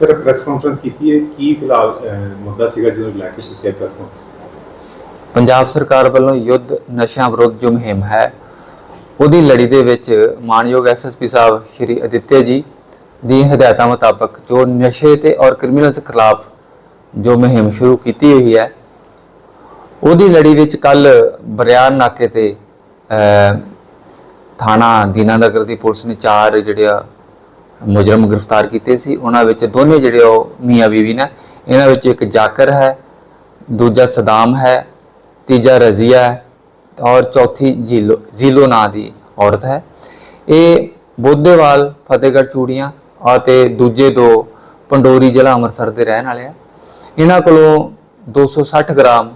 Sir press conference ਕੀਤੀ ਹੈ। ਕੀ ਫਿਲਹਾਲ ਮੁੱਦਾ ਸੀਗਾ ਜਿਹਨੂੰ ਲੈ ਕੇ ਤੁਸੀਂ ਪ੍ਰੈਸ ਕਾਨਫਰੰਸ ਪੰਜਾਬ ਸਰਕਾਰ ਵੱਲੋਂ ਯੁੱਧ ਨਸ਼ਿਆਂ ਵਿਰੁੱਧ ਜੋ ਮੁਹਿੰਮ ਹੈ ਉਹਦੀ ਲੜੀ ਦੇ ਵਿੱਚ ਮਾਨਯੋਗ ਐਸਐਸਪੀ ਸਾਹਿਬ ਸ਼੍ਰੀ ਅਦਿੱਤਿਆ ਜੀ ਦੀ ਹਦਾਇਤਾਂ ਮੁਤਾਬਕ ਜੋ ਨਸ਼ੇ ਤੇ ਔਰ ਕ੍ਰਿਮੀਨਲਸ ਖਿਲਾਫ ਜੋ ਮੁਹਿੰਮ ਸ਼ੁਰੂ ਕੀਤੀ ਹੋਈ ਹੈ ਉਹਦੀ ਲੜੀ ਵਿੱਚ ਕੱਲ ਬਰਿਆਨ ਨਾਕੇ ਤੇ ਅਹ, ਥਾਣਾ ਦੀਨਾਨਗਰ ਦੀ ਪੁਲਿਸ ਨੇ ਚਾਰ ਜਿਹੜੇ ਆ ਮੁਜਰਮ ਗ੍ਰਿਫਤਾਰ ਕੀਤੇ ਸੀ। ਉਹਨਾਂ ਵਿੱਚ ਦੋਨੇ ਜਿਹੜੇ ਉਹ ਮੀਆਂ ਬੀਵੀ ਨੇ। ਇਹਨਾਂ ਵਿੱਚ ਇੱਕ ਜਾਕਰ ਹੈ, ਦੂਜਾ ਸਦਾਮ ਹੈ, ਤੀਜਾ ਰਜ਼ੀਆ ਹੈ ਔਰ ਚੌਥੀ ਜੀਲੋ ਜੀਲੋ ਨਾਂ ਦੀ ਔਰਤ ਹੈ। ਇਹ ਬੋਧੇਵਾਲ, ਫਤਿਹਗੜ੍ਹ ਚੂੜੀਆਂ ਅਤੇ ਦੂਜੇ ਦੋ ਪੰਡੋਰੀ ਜ਼ਿਲ੍ਹਾ ਅੰਮ੍ਰਿਤਸਰ ਦੇ ਰਹਿਣ ਵਾਲੇ ਆ। ਇਹਨਾਂ ਕੋਲੋਂ 260 ਗ੍ਰਾਮ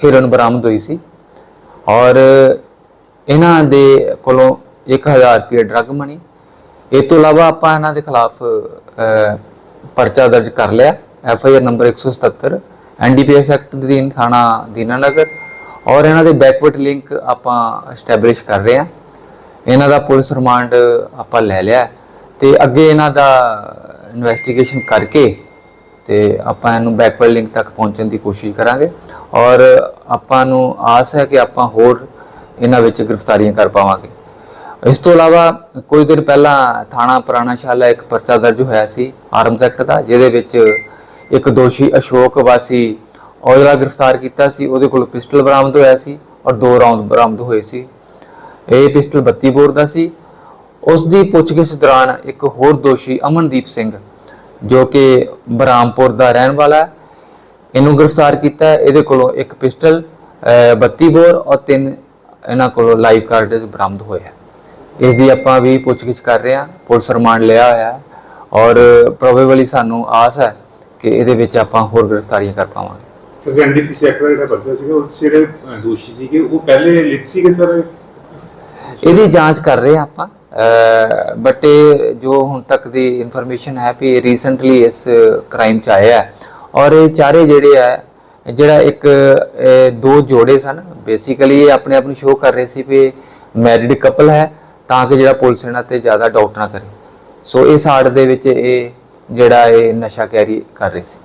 ਹੀਰੋਇਨ ਬਰਾਮਦ ਹੋਈ ਸੀ ਔਰ ਇਹਨਾਂ ਦੇ ਕੋਲੋਂ 1000 ਰੁਪਏ ਡਰੱਗ ਮਨੀ ਇਹ ਤੋਂ ਇਲਾਵਾ ਆਪਾਂ ਇਹਨਾਂ ਦੇ ਖਿਲਾਫ ਪਰਚਾ ਦਰਜ ਕਰ ਲਿਆ F I R number 177 NDPS act ਦੇ ਅਧੀਨ ਥਾਣਾ ਦੀਨਾਨਗਰ ਔਰ ਇਹਨਾਂ ਦੇ ਬੈਕਵਰਡ ਲਿੰਕ ਆਪਾਂ ਐਸਟੈਬਲਿਸ਼ ਕਰ ਰਹੇ ਹਾਂ। ਇਹਨਾਂ ਦਾ ਪੁਲਿਸ ਰਿਮਾਂਡ ਆਪਾਂ ਲੈ ਲਿਆ ਤੇ ਅੱਗੇ ਇਹਨਾਂ ਦਾ ਇਨਵੈਸਟੀਗੇਸ਼ਨ ਕਰਕੇ ਤੇ ਆਪਾਂ ਇਹਨੂੰ ਬੈਕਵਰਡ ਲਿੰਕ ਤੱਕ ਪਹੁੰਚਣ ਦੀ ਕੋਸ਼ਿਸ਼ ਕਰਾਂਗੇ ਔਰ ਆਪਾਂ ਨੂੰ ਆਸ ਹੈ ਕਿ ਆਪਾਂ ਹੋਰ ਇਹਨਾਂ ਵਿੱਚ ਗ੍ਰਿਫਤਾਰੀਆਂ ਕਰ ਪਾਵਾਂਗੇ। ਇਸ ਤੋਂ ਇਲਾਵਾ ਕੁਝ ਦਿਨ ਪਹਿਲਾਂ ਥਾਣਾ ਪੁਰਾਣਾਸ਼ਾਲਾ ਇੱਕ ਪਰਚਾ ਦਰਜ ਹੋਇਆ ਸੀ ਆਰਮਸ ਐਕਟ ਦਾ ਜਿਹਦੇ ਵਿੱਚ ਇੱਕ ਦੋਸ਼ੀ ਅਸ਼ੋਕ ਵਾਸੀ ਔਜਲਾ ਗ੍ਰਿਫਤਾਰ ਕੀਤਾ ਸੀ ਉਹਦੇ ਕੋਲ ਪਿਸਟਲ ਬਰਾਮਦ ਹੋਇਆ ਸੀ ਔਰ ਦੋ ਰਾਉਂਡ ਬਰਾਮਦ ਹੋਏ ਸੀ। ਇਹ ਪਿਸਟਲ 32 ਬੋਰ ਦਾ ਸੀ। ਉਸ ਦੀ ਪੁੱਛਗਿੱਛ ਦੌਰਾਨ ਇੱਕ ਹੋਰ ਦੋਸ਼ੀ ਅਮਨਦੀਪ ਸਿੰਘ ਜੋ ਕਿ ਬਰਾਮਪੁਰ ਦਾ ਰਹਿਣ ਵਾਲਾ ਇਹਨੂੰ ਗ੍ਰਿਫਤਾਰ ਕੀਤਾ ਇਹਦੇ ਕੋਲੋਂ ਇੱਕ ਪਿਸਟਲ ਅਹ, 32 ਬੋਰ ਔਰ ਤਿੰਨ ਇਹਨਾਂ ਕੋਲੋਂ ਲਾਈਵ ਕਾਰਡ ਬਰਾਮਦ ਹੋਏ ਹੈ ਇਸ ਦੀ ਆਪਾਂ ਵੀ ਪੁੱਛਗਿੱਛ ਕਰ ਰਹੇ ਹਾਂ ਪੁਲਿਸ ਰਿਮਾਂਡ ਲਿਆ ਹੋਇਆ ਔਰ ਪ੍ਰੋਬੇਬਲੀ ਸਾਨੂੰ ਆਸ ਹੈ ਕਿ ਇਹਦੇ ਵਿੱਚ ਆਪਾਂ ਹੋਰ ਗ੍ਰਿਫਤਾਰੀਆਂ ਕਰ ਪਾਵਾਂਗੇ। ਸਰ ਐਨਡੀਪੀਸੀ ਐਕਟ ਦਾ ਜਿਹੜਾ ਪਰਚਾ ਸੀਗਾ ਉਹ ਜਿਹੜੇ ਦੋਸ਼ੀ ਸੀਗੇ ਉਹ ਪਹਿਲੇ ਲਿਖ ਸੀਗੇ ਸਰ? ਇਹਦੀ ਜਾਂਚ ਕਰ ਰਹੇ ਆਪਾਂ ਬਟ ਇਹ ਜੋ ਹੁਣ ਤੱਕ ਦੀ ਇਨਫੋਰਮੇਸ਼ਨ ਹੈ ਵੀ ਰੀਸੈਂਟਲੀ ਇਸ ਕ੍ਰਾਈਮ ਚ ਆਇਆ ਹੈ ਔਰ ਇਹ ਚਾਰੇ ਜਿਹੜੇ ਹੈ ਜਿਹੜਾ ਇੱਕ ਦੋ ਜੋੜੇ ਸਨ ਬੇਸਿਕਲੀ ਇਹ ਆਪਣੇ ਆਪ ਨੂੰ ਸ਼ੋਅ ਕਰ ਰਹੇ ਸੀ ਵੀ ਮੈਰਿਡ ਕਪਲ ਹੈ ਤਾਂ ਕਿ ਜਿਹੜਾ ਪੁਲਿਸ ਇਹਨਾਂ ਤੇ ਜ਼ਿਆਦਾ ਡਾਊਟ ਨਾ ਕਰੇ। ਸੋ ਇਸ ਆੜ ਦੇ ਵਿੱਚ ਇਹ ਜਿਹੜਾ ਇਹ ਨਸ਼ਾ ਕੈਰੀ ਕਰ ਰਹੇ ਸੀ।